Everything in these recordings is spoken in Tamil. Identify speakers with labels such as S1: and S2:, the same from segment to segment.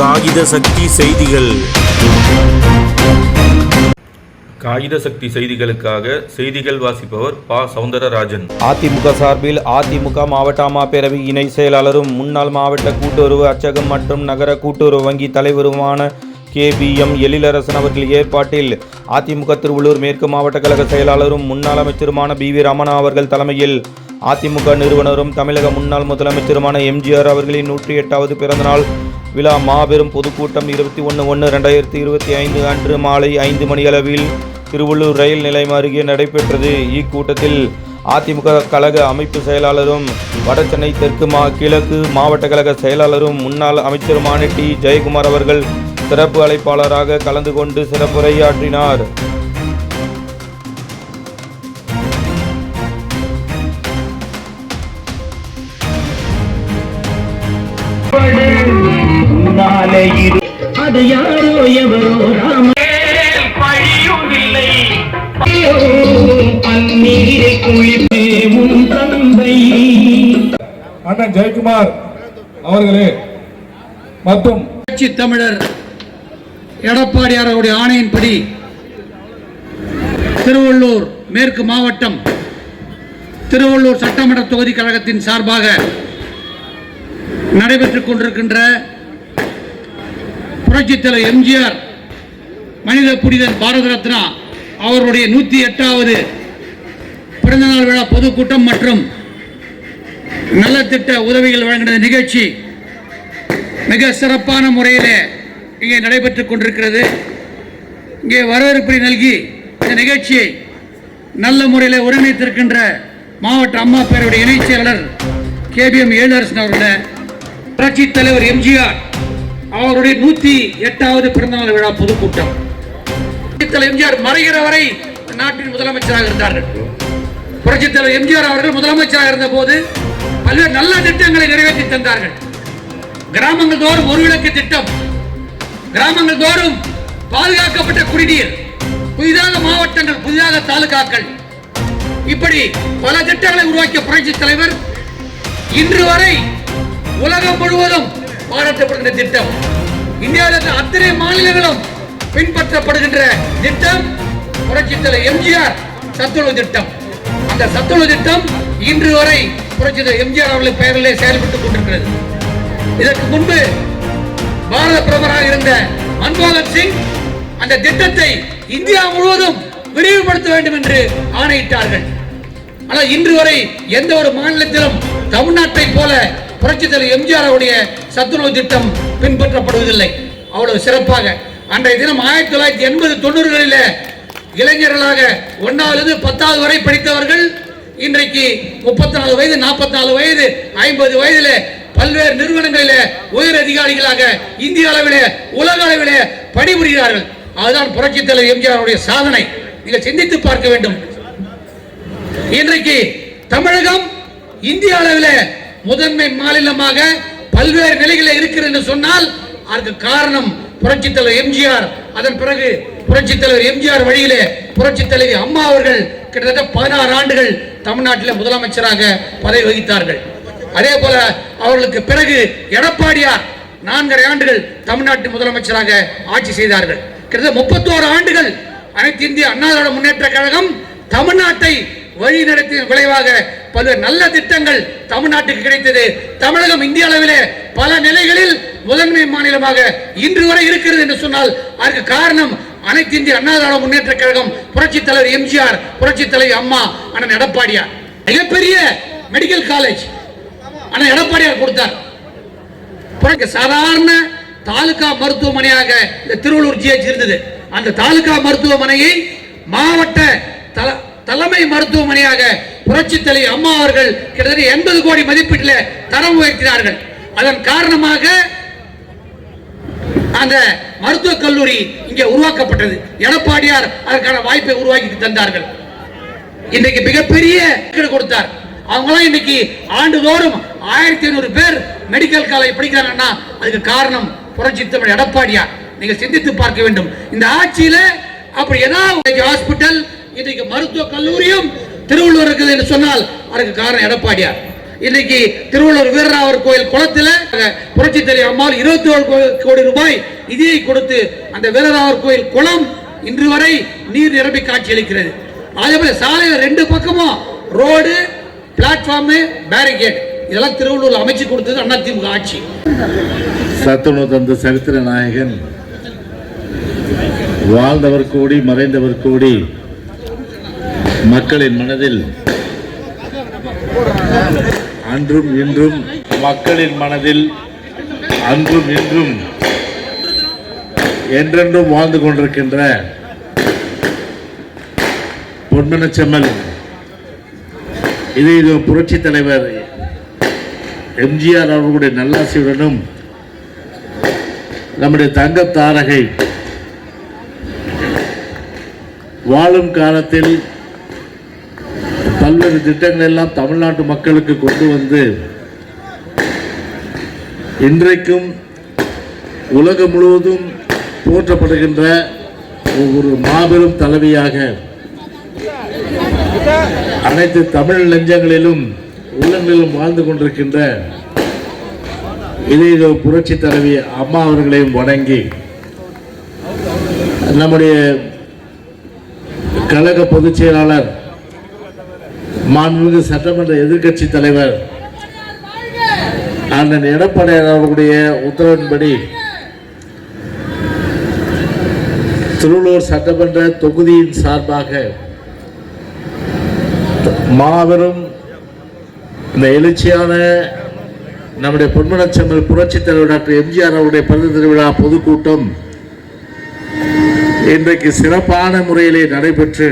S1: காகித சக்தி செய்திகள். காகித சக்தி செய்திகளுக்காக செய்திகள் வாசிப்பவர் ப. சவுந்தரராஜன்.
S2: அதிமுக சார்பில் அதிமுக மாவட்ட அம்மா பேரவை இணை செயலாளரும் முன்னாள் மாவட்ட கூட்டுறவு அச்சகம் மற்றும் நகர கூட்டுறவு வங்கி தலைவருமான கே. பி. எம். எழிலரசன் அவர்கள் ஏற்பாட்டில் அதிமுக திருவள்ளூர் மேற்கு மாவட்ட கழக செயலாளரும் முன்னாள் அமைச்சருமான பி. வி. ரமணா அவர்கள் தலைமையில் அதிமுக நிறுவனரும் தமிழக முன்னாள் முதலமைச்சருமான எம்ஜிஆர் அவர்களின் நூற்றி எட்டாவது பிறந்தநாள் விழா மாபெரும் பொதுக்கூட்டம் இருபத்தி ஒன்று ஒன்று ரெண்டாயிரத்தி இருபத்தி ஐந்து அன்று மாலை ஐந்து மணியளவில் திருவள்ளூர் ரயில் நிலையம் அருகே நடைபெற்றது. இக்கூட்டத்தில் அதிமுக கழக அமைப்பு செயலாளரும் வடசென்னை தெற்கு மா கிழக்கு மாவட்ட கழக செயலாளரும் முன்னாள் அமைச்சருமான டி. ஜெயக்குமார் அவர்கள் சிறப்பு அழைப்பாளராக கலந்து கொண்டு சிறப்புரையாற்றினார்.
S3: அது யாரோ எவரோ ராம பன்னீரை குளிப்பே உன் தந்தை
S4: அண்ணன் ஜெயக்குமார் அவர்களே மற்றும்
S5: கட்சி தமிழர் எடப்பாடியார் அவருடைய ஆணையின்படி திருவள்ளூர் மேற்கு மாவட்டம் திருவள்ளூர் சட்டமன்ற தொகுதி கழகத்தின் சார்பாக நடைபெற்றுக் கொண்டிருக்கின்ற புரட்சித்தலைவர் எம்ஜிஆர் மனித புனிதன் பாரத ரத்னா அவருடைய நூற்றி எட்டாவது பிறந்தநாள் விழா பொதுக்கூட்டம் மற்றும் நலத்திட்ட உதவிகள் வழங்கின நிகழ்ச்சி மிக சிறப்பான முறையில் இங்கே நடைபெற்றுக் கொண்டிருக்கிறது. இங்கே வரவேற்பை நல்கி இந்த நிகழ்ச்சியை நல்ல முறையில் ஒருங்கிணைத்திருக்கின்ற மாவட்ட அம்மா பேருடைய இணைச் செயலாளர் கேபிஎம் ஏழரசன் அவர்களை புரட்சித் தலைவர் எம்ஜிஆர் அவருடைய நூத்தி எட்டாவது பிறந்தநாள் விழா பொதுக்கூட்டம். தலைவர் எம்ஜிஆர் மறைகிற வரை நாட்டின் முதலமைச்சராக இருந்தார்கள் புரட்சி தலைவர் எம்ஜிஆர் அவர்கள் முதலமைச்சராக இருந்த போது பல்வேறு நல்ல திட்டங்களை நிறைவேற்றி தந்தார்கள். கிராமங்கள் தோறும் ஒரு விளக்கு திட்டம். கிராமங்கள் தோறும் பாதுகாக்கப்பட்ட குடிநீர் புதிதாக மாவட்டங்கள் புதிதாக தாலுகாக்கள். இப்படி பல திட்டங்களை உருவாக்கிய புரட்சி தலைவர் இன்று வரை உலகம் முழுவதும் பாராட்டப்படுகின்ற திட்டம். இந்தியாவில் அத்தனை மாநிலங்களும் பின்பற்றப்படுகின்ற திட்டம் புரட்சி தலைவர் எம்ஜிஆர் சத்துணவு திட்டம். அந்த சத்துணவு திட்டம் இன்று வரை புரட்சி தலைவர் எம்ஜிஆர் அவர்களின் பெயரிலே செயல்பட்டுக் கொண்டிருக்கிறது. இதற்கு முன்பு பாரத பிரதமராக இருந்த மன்மோகன் சிங் அந்த திட்டத்தை இந்தியா முழுவதும் விரிவுபடுத்த வேண்டும் என்று ஆணையிட்டார்கள். ஆனால் இன்று வரை எந்த ஒரு மாநிலத்திலும் தமிழ்நாட்டை போல புரட்சி தலைவர் எம்ஜிஆர் அவருடைய சத்துணவு திட்டம் பின்பற்றப்படுவதில்லை. அவ்வளவு சிறப்பாக. அன்றைய தினம் ஆயிரத்தி தொள்ளாயிரத்தி எண்பது தொண்ணூறுகளில் இளைஞர்களாக ஒன்றாவது பத்தாவது வரை படித்தவர்கள் இன்றைக்கு முப்பத்தி நாலு வயது நாற்பத்தி நாலு வயது ஐம்பது வயதில் பல்வேறு நிறுவனங்களிலே உயர் அதிகாரிகளாக இந்திய அளவிலே உலக அளவில் பணிபுரிகிறார்கள். அதுதான் புரட்சி தலைவர் எம்ஜிஆருடைய சாதனை. நீங்கள் சிந்தித்து பார்க்க வேண்டும். இன்றைக்கு தமிழகம் இந்திய அளவில் முதன்மை மாநிலமாக பல்வேறு நிலைகளில் இருக்கிறது என்று சொன்னால் அதற்கு காரணம் புரட்சித் தலைவர் எம்ஜிஆர். அதன் பிறகு புரட்சித் தலைவர் எம்ஜிஆர் வழியிலே புரட்சித் தலைவி அம்மா அவர்கள் கிட்டத்தட்ட பதினாறு ஆண்டுகள் தமிழ்நாட்டில் முதலமைச்சராக பதவி வகித்தார்கள். அதே போல அவர்களுக்கு பிறகு எடப்பாடியார் நான்கரை ஆண்டுகள் தமிழ்நாட்டு முதலமைச்சராக ஆட்சி செய்தார்கள். கிட்டத்தட்ட முப்பத்தோரு ஆண்டுகள் அனைத்து இந்திய அண்ணா முன்னேற்ற கழகம் தமிழ்நாட்டை வழி நடத்திய விளைவாக பல்வேறு நல்ல திட்டங்கள் தமிழ்நாட்டுக்கு கிடைத்தது. தமிழகம் இந்திய அளவிலே பல நிலைகளில் முதன்மை மாநிலமாக இன்று வரை இருக்கிறது என்று சொன்னால் அதற்கு காரணம் அனைத்து இந்திய அண்ணா திராவிட முன்னேற்ற கழகம் புரட்சி தலைவர் எம்ஜிஆர் புரட்சி தலைவர் அம்மா அண்ணன் எடப்பாடியார். மிகப்பெரிய மெடிக்கல் காலேஜ் அண்ணன் எடப்பாடியார் கொடுத்தார். சாதாரண தாலுகா மருத்துவமனையாக இந்த திருவள்ளூர் ஜிஹெச் இருந்தது. அந்த தாலுகா மருத்துவமனையை மாவட்ட தல- தலைமை மருத்துவமனையாக புரட்சி தலை அம்மா அவர்கள் கிட்டத்தட்ட எண்பது கோடி மதிப்பீட்டில் தரம் உயர்த்தினார்கள். அதன் காரணமாக அந்த மருத்துவக் கல்லூரி இங்கே உருவாக்கப்பட்டது. எடப்பாடியார் அதற்கான வாய்ப்பை உருவாக்கி தந்தார்கள். இன்றைக்கு மிகப்பெரிய கொடுத்தார். அவங்களாம் இன்னைக்கு ஆண்டுதோறும் ஆயிரத்தி ஐநூறு பேர் மெடிக்கல் காலேஜ் படிக்கிறாங்கன்னா அதுக்கு காரணம் புரட்சி தமிழ் எடப்பாடியார். நீங்க சிந்தித்து பார்க்க வேண்டும். இந்த ஆட்சியில அப்படி ஏதாவது ஹாஸ்பிட்டல் இன்றைக்கு மருத்துவ கல்லூரியும் திருவள்ளூர் இருக்குது என்று சொன்னால் அதற்கு காரணம் எடப்பாடியார். இன்னைக்கு திருவள்ளூர் வீரராவர் கோயில் குளத்தில் புரட்சி தலைவர் அம்மாள் இருபத்தி ஏழு கோடி ரூபாய் நிதியை கொடுத்து அந்த வீரராவர் கோயில் குளம் இன்று வரை நீர் நிரம்பி காட்சியளிக்கிறது அதே போல சாலையில் ரெண்டு பக்கமும் ரோடு பிளாட்ஃபார்ம் பேரிகேட் இதெல்லாம் திருவள்ளூர் அமைச்சு கொடுத்தது அதிமுக ஆட்சி.
S6: சத்துணவு தந்த சரித்திர நாயகன். வாழ்ந்தவர் கூடி மறைந்தவர் கூடி மக்களின் மனதில். அன்றும் இன்றும் மக்களின் மனதில் அன்றும் இன்றும் என்றென்றும் வாழ்ந்து கொண்டிருக்கின்ற பொன்மனச்செம்மல். இது இது புரட்சி தலைவர் எம்ஜிஆர் அவர்களுடைய நல்லாசியுடனும் நம்முடைய தங்க தாரகை வாழும் காலத்தில் பல்வேறு திட்டங்கள் எல்லாம் தமிழ்நாட்டு மக்களுக்கு கொண்டு வந்து இன்றைக்கும் உலகம் முழுவதும் போற்றப்படுகின்ற ஒரு மாபெரும் தலைவியாக அனைத்து தமிழ் நெஞ்சங்களிலும் உள்ளங்களிலும் வாழ்ந்து கொண்டிருக்கின்ற இதய புரட்சி தலைவி அம்மா அவர்களையும் வணங்கி நம்முடைய கழக பொதுச் செயலாளர் மாண்புமிகு சட்டமன்ற எதிர்க்கட்சி தலைவர் அண்ணன் எடப்பாடியார் அவர்களுடைய உத்தரவின்படி திருவள்ளூர் சட்டமன்ற தொகுதியின் சார்பாக மாபெரும் இந்த எழுச்சியான நம்முடைய பொன்மனச்செம்மல் புரட்சித் தலைவர் டாக்டர் எம்ஜிஆர் அவருடைய பிறந்த திருவிழா பொதுக்கூட்டம் இன்றைக்கு சிறப்பான முறையிலே நடைபெற்று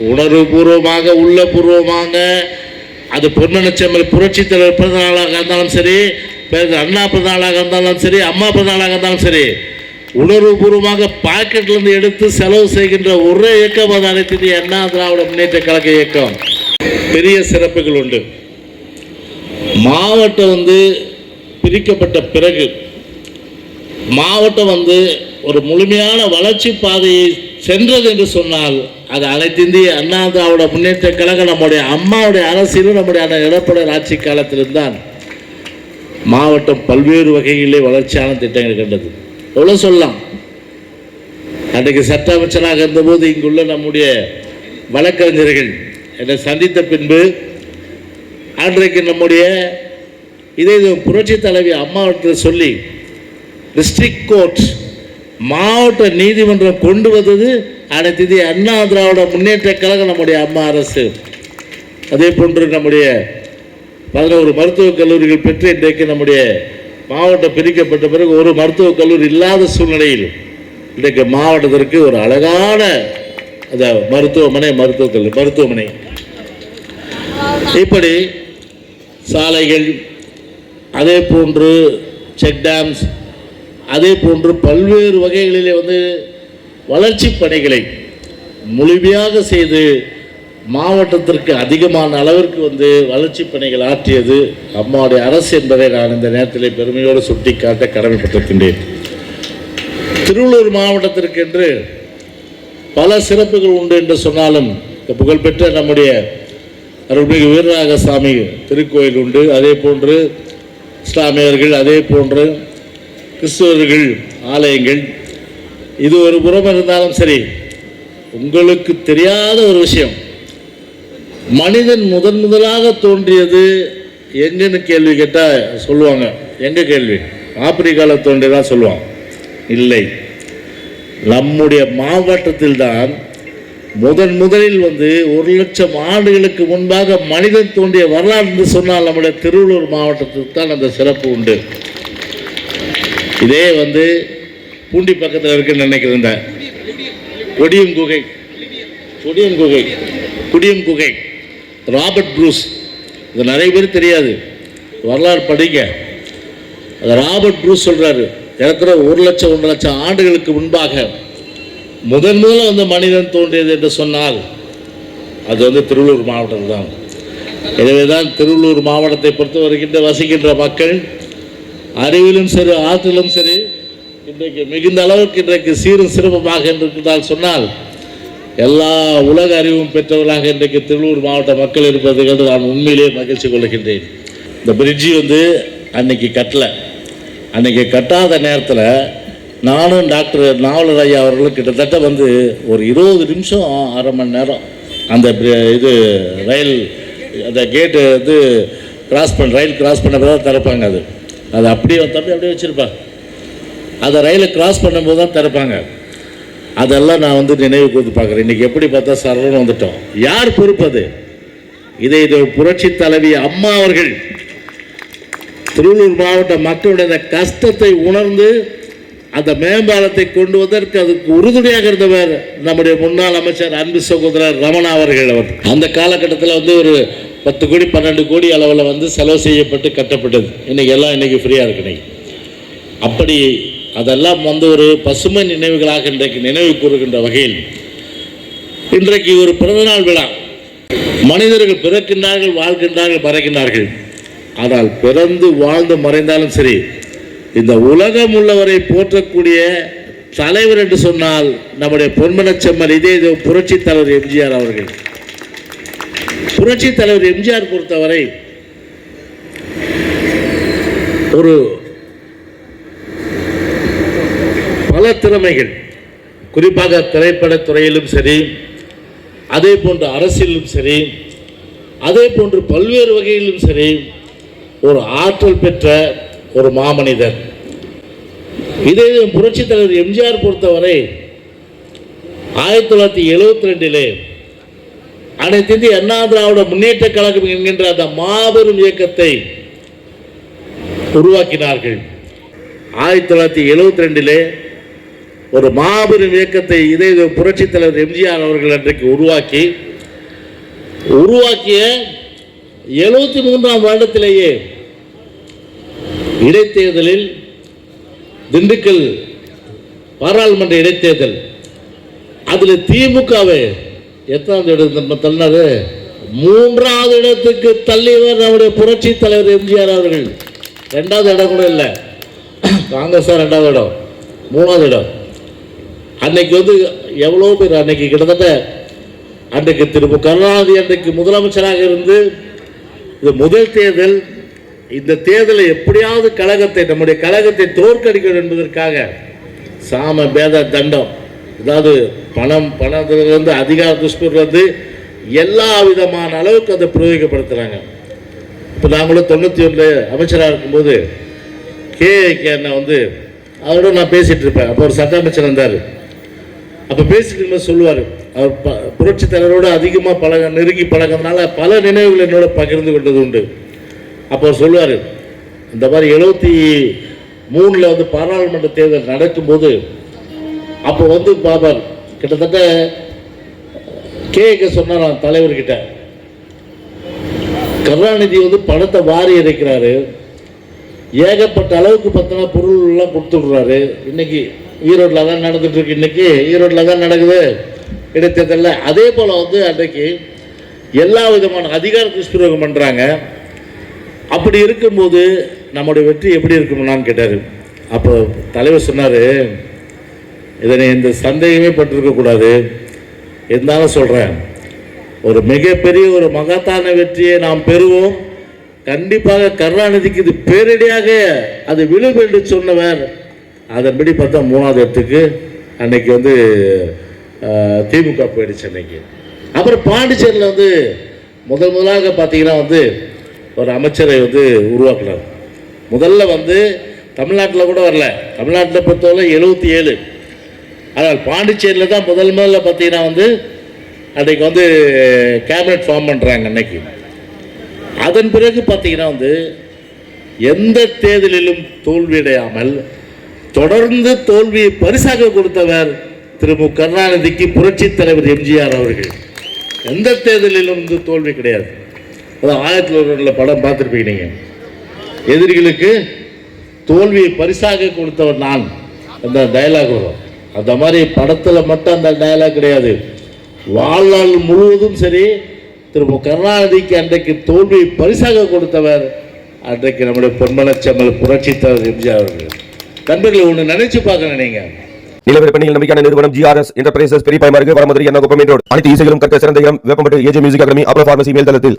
S6: உணர்வுபூர்வமாக உள்ளபூர்வமாக அது பொன்மனச்செம்மல் புரட்சி தலைவர் பிறந்த நாளாக இருந்தாலும் சரி அண்ணா பிறந்த நாளாக இருந்தாலும் சரி அம்மா பிறந்த நாளாக இருந்தாலும் சரி உணர்வுபூர்வமாக பூர்வமாக பாக்கெட்லேருந்து எடுத்து செலவு செய்கின்ற ஒரே இயக்கம் அது. அனைத்து அண்ணா திராவிட முன்னேற்ற கழக இயக்கம். பெரிய சிறப்புகள் உண்டு. மாவட்டம் வந்து பிரிக்கப்பட்ட பிறகு மாவட்டம் வந்து ஒரு முழுமையான வளர்ச்சி பாதையை சென்றது என்று சொன்னால் அது அனைத்திந்தி இந்திய அண்ணா திராவிட முன்னேற்ற கழகம் நம்முடைய அம்மாவுடைய அரசியலும் நம்முடைய அண்ணன் இடப்பட ஆட்சி காலத்தில்தான் மாவட்டம் பல்வேறு வகைகளிலே வளர்ச்சியான திட்டங்கள் கண்டது எவ்வளோ சொல்லலாம். அன்றைக்கு சட்ட அமைச்சராக இருந்தபோது இங்குள்ள நம்முடைய வழக்கறிஞர்கள் என்னை சந்தித்த பின்பு அன்றைக்கு நம்முடைய இதே புரட்சி தலைவி அம்மாவட்டத்தில் சொல்லி டிஸ்ட்ரிக்ட் கோர்ட் மாவட்ட நீதிமன்றம் கொண்டு வந்தது அனைத்து அண்ணா திராவிட முன்னேற்ற கழகம் நம்முடைய அம்மா அரசு. அதே போன்று நம்முடைய பதினோரு மருத்துவக் கல்லூரிகள் பெற்று இன்றைக்கு நம்முடைய மாவட்டம் பிரிக்கப்பட்ட பிறகு ஒரு மருத்துவக் கல்லூரி இல்லாத சூழ்நிலையில் இன்றைக்கு மாவட்டத்திற்கு ஒரு அழகான அந்த மருத்துவமனை மருத்துவக் கல்லூரி மருத்துவமனை. இப்படி சாலைகள் அதே போன்று செக் டேம்ஸ் அதே போன்று பல்வேறு வகைகளிலே வந்து வளர்ச்சி பணிகளை முழுமையாக செய்து மாவட்டத்திற்கு அதிகமான அளவிற்கு வந்து வளர்ச்சி பணிகள் ஆற்றியது அம்மாவுடைய அரசு என்பதை நான் இந்த நேரத்தில் பெருமையோடு சுட்டிக்காட்ட கடமைப்பட்டிருக்கின்றேன். திருவள்ளூர் மாவட்டத்திற்கென்று பல சிறப்புகள் உண்டு என்று சொன்னாலும் இந்த புகழ்பெற்ற நம்முடைய அருள்மிகு வீரராகசாமி திருக்கோயில் உண்டு. அதே போன்று இஸ்லாமியர்கள் அதே போன்று கிறிஸ்துவர்கள் ஆலயங்கள் இது ஒரு புறம் இருந்தாலும் சரி உங்களுக்கு தெரியாத ஒரு விஷயம். மனிதன் முதன் முதலாக தோன்றியது எங்கன்னு கேள்வி கேட்டால் சொல்லுவாங்க. எங்கே கேள்வி? ஆப்பிரிக்காவில் தோன்றியதான் சொல்லுவான் இல்லை. நம்முடைய மாவட்டத்தில் தான் முதன் முதலில் வந்து ஒரு லட்சம் ஆண்டுகளுக்கு முன்பாக மனிதன் தோன்றிய வரலாறு என்று சொன்னால் நம்முடைய திருவள்ளூர் மாவட்டத்துக்கு தான் அந்த சிறப்பு உண்டு. இதே வந்து பூண்டி பக்கத்தில் இருக்குன்னு நினைக்கிறேன் இந்த கொடியம் குகை. கொடியம் குகை. குடியம் குகை. Robert Bruce. இது நிறைய பேர் தெரியாது. வரலாறு படிங்க. அது ராபர்ட் ப்ரூஸ் சொல்கிறாரு ஏறக்குற ஒரு லட்சம் ஒன்று லட்சம் ஆண்டுகளுக்கு முன்பாக முதன் முதல்ல வந்து மனிதன் தோன்றியது என்று சொன்னால் அது வந்து திருவள்ளூர் மாவட்டம் தான். எனவே தான் திருவள்ளூர் மாவட்டத்தை பொறுத்த வருகின்ற வசிக்கின்ற மக்கள் அறிவிலும் சரி ஆற்றிலும் சரி இன்றைக்கு மிகுந்த அளவுக்கு இன்றைக்கு சீரும் சிறப்புமாக இருக்கிறால் சொன்னால் எல்லா உலக அறிவும் பெற்றவர்களாக இன்றைக்கு திருவள்ளூர் மாவட்ட மக்கள் இருப்பது கண்டு நான் உண்மையிலேயே மகிழ்ச்சி கொள்கின்றேன். இந்த பிரிட்ஜி வந்து அன்னைக்கு கட்டலை. அன்னைக்கு கட்டாத நேரத்தில் நானும் டாக்டர் நாவலர் ஐயா அவர்களும் கிட்டத்தட்ட வந்து ஒரு இருபது நிமிஷம் அரை மணி நேரம் அந்த இது ரயில் அந்த கேட்டு வந்து கிராஸ் பண்ண ரயில் கிராஸ் பண்ண தான் திறப்பாங்க அது. அது அப்படியே தம்பி அப்படியே வச்சுருப்பா. அதை ரயிலை கிராஸ் பண்ணும்போது தான் திறப்பாங்க. அதெல்லாம் நான் வந்து நினைவு கூர்ந்து பார்க்குறேன். இன்றைக்கி எப்படி பார்த்தா சரணம் வந்துட்டோம். யார் பொறுப்பு அது? இதை இது புரட்சி தலைவி அம்மா அவர்கள். திருவள்ளூர் மாவட்ட மக்களுடைய கஷ்டத்தை உணர்ந்து அந்த மேம்பாலத்தை கொண்டு வந்ததற்கு அதுக்கு உறுதுணையாக இருந்தவர் நம்முடைய முன்னாள் அமைச்சர் அன்பு சகோதரர் ரமணா அவர்கள் அவர். அந்த காலகட்டத்தில் வந்து ஒரு பத்து கோடி பன்னெண்டு கோடி அளவில் வந்து செலவு செய்யப்பட்டு கட்டப்பட்டது. இன்றைக்கி எல்லாம் இன்னைக்கு ஃப்ரீயாக இருக்கு இன்னைக்கு. அப்படி அதெல்லாம் வந்து ஒரு பசுமை நினைவுகளாக இன்றைக்கு நினைவு கூறுகின்ற வகையில் இன்றைக்கு ஒரு பிறந்தநாள் விழா. மனிதர்கள் பிறக்கின்றார்கள் வாழ்கின்றார்கள் மறைக்கின்றார்கள் ஆனால் பிறந்து வாழ்ந்து மறைந்தாலும் சரி இந்த உலகம் உள்ளவரை போற்றக்கூடிய தலைவர் என்று சொன்னால் நம்முடைய பொன்மனச்செம்மல் இதே இது புரட்சி தலைவர் எம்ஜிஆர் அவர்கள். புரட்சி தலைவர் எம்ஜிஆர் பொறுத்தவரை ஒரு பல திறமைகள். குறிப்பாக திரைப்பட துறையிலும் சரி அதே போன்று அரசியலிலும் சரி அதே போன்று பல்வேறு வகையிலும் சரி ஒரு ஆற்றல் பெற்ற ஒரு மாமனிதர். இதே புரட்சி தலைவர் எம்ஜிஆர் பொறுத்தவரை ஆயிரத்தி தொள்ளாயிரத்தி எழுபத்தி ரெண்டிலே அனைத்து இந்திய அண்ணா திராவிட முன்னேற்ற கழகம் என்கின்ற அந்த மாபெரும் இயக்கத்தை உருவாக்கினார்கள். ஆயிரத்தி தொள்ளாயிரத்தி எழுபத்தி ரெண்டிலே ஒரு மாபெரும் இயக்கத்தை இதே இது புரட்சித் தலைவர் எம்ஜிஆர் அவர்கள் அன்றைக்கு உருவாக்கி உருவாக்கிய எழுபத்தி மூன்றாம் வருடத்திலேயே இடைத்தேர்தலில் திண்டுக்கல் பாராளுமன்ற இடைத்தேர்தல் அதில் திமுகவை எத்தனாவது இடம் தள்ளினாரு? மூன்றாவது இடத்துக்கு தள்ளியவர் நம்முடைய புரட்சி தலைவர் எம்ஜிஆர் அவர்கள். ரெண்டாவது இடம் கூட இல்லை. காங்கிரஸ் ரெண்டாவது இடம் மூணாவது இடம். அன்னைக்கு வந்து எவ்வளோ பேர் அன்னைக்கு கிட்டத்தட்ட அன்றைக்கு திரு கருணாநிதி அன்றைக்கு முதலமைச்சராக இருந்து இது முதல் தேர்தல் இந்த தேர்தலை எப்படியாவது கழகத்தை நம்முடைய கழகத்தை தோற்கடிக்கணும் என்பதற்காக சாம பேத தண்டம் அதாவது பணம் பணத்திலிருந்து அதிகார துஷ்பிலிருந்து எல்லா விதமான அளவுக்கு அதை பிரயோகப்படுத்துகிறாங்க இப்போ நாங்களும் தொண்ணூற்றி ஒன்றில் அமைச்சராக இருக்கும்போது கே கே அண்ணன் வந்து அவரோட நான் பேசிகிட்டு இருப்பேன். அப்போ ஒரு சட்ட அமைச்சர் வந்தார் அப்போ பேசிட்டு இருக்கும்போது சொல்லுவார் அவர் ப புரட்சி தலைவரோடு அதிகமாக பழக நெருங்கி பழகிறதுனால பல நினைவுகள் என்னோட பகிர்ந்து கொண்டது உண்டு. அப்போ அவர் சொல்லுவார் இந்த மாதிரி எழுபத்தி மூணில் வந்து பாராளுமன்ற தேர்தல் நடக்கும்போது அப்போ வந்து பாபார் கிட்டத்தட்ட கேட்க சொன்னாராம் தலைவர்கிட்ட கருணாநிதி வந்து பணத்தை வாரி இறைக்கிறாரு ஏகப்பட்ட அளவுக்கு பார்த்தோன்னா பொருள்லாம் கொடுத்துடுறாரு இன்னைக்கு ஈரோட்டில் தான் நடந்துட்டுருக்கு இன்றைக்கி ஈரோட்டில் தான் நடக்குது. இடைத்தேர்தலில். அதே போல் வந்து அன்றைக்கு எல்லா விதமான அதிகார துஷ்பிரயோகம் பண்ணுறாங்க அப்படி இருக்கும்போது நம்முடைய வெற்றி எப்படி இருக்கும்னான்னு கேட்டார். அப்போ தலைவர் சொன்னார் இதனை இந்த சந்தேகமே பட்டிருக்கக்கூடாது இருந்தாலும் சொல்கிறேன் ஒரு மிகப்பெரிய ஒரு மகத்தான வெற்றியை நாம் பெறுவோம். கண்டிப்பாக கருணாநிதிக்கு இது பேரடியாக அது விழும் என்று சொன்னவர் அதன்படி பார்த்தா மூணாவது இடத்துக்கு அன்னைக்கு வந்து திமுக போயிடுச்சு அன்னைக்கு. அப்புறம் பாண்டிச்சேரியில் வந்து முதல் முதலாக பார்த்தீங்கன்னா வந்து ஒரு அமைச்சரை வந்து உருவாக்குனார். முதல்ல வந்து தமிழ்நாட்டில் கூட வரல. தமிழ்நாட்டில் பொறுத்தவரை எழுபத்தி ஏழு. ஆனால் பாண்டிச்சேரியில் தான் முதல் முதல்ல பார்த்தீங்கன்னா வந்து அன்றைக்கு வந்து கேபினட் ஃபார்ம் பண்ணுறாங்க அன்னைக்கு. அதன் பிறகு பார்த்தீங்கன்னா வந்து எந்த தேர்தலிலும் தோல்வியடையாமல் தொடர்ந்து தோல்வியை பரிசாக கொடுத்தவர் திரு மு. கருணாநிதிக்கு புரட்சி தலைவர் எம்ஜிஆர் அவர்கள். எந்த தேர்தலிலும் வந்து தோல்வி கிடையாது. அதான் ஆயிரத்தி தொள்ளாயிரத்தில் படம் பார்த்துருப்பீங்க நீங்கள் எதிரிகளுக்கு தோல்வியை பரிசாக கொடுத்தவர் நான். அந்த டயலாக் வரும் அந்த மாதிரி படத்தில் மட்டும் அந்த டயலாக் கிடையாது. வாழ்நாள் முழுவதும் சரி திரு மு. கருணாநிதிக்கு அன்றைக்கு தோல்வியை பரிசாக கொடுத்தவர் அன்றைக்கு நம்முடைய பொன்மனச்செம்மல் புரட்சித்தவர் எம்ஜிஆர் அவர்கள். நண்பர்களை ஒன்று நினைச்சு பார்க்கணும் நீங்கள்
S7: நிலவரி பணியில் நம்பிக்கையான நிறுவனம் ஜிஆர்எஸ் என்டர்பிரைசஸ் பெரிய பயமாருக்கு வரமதுரை என்ன ரோடு அனைத்து இசைகளும் கற்க சிறந்த இடம் வேப்பம்பட்டு ஏஜே மியூசிக் அகாடமி அப்புறம் பார்மசி மேல்தளத்தில்.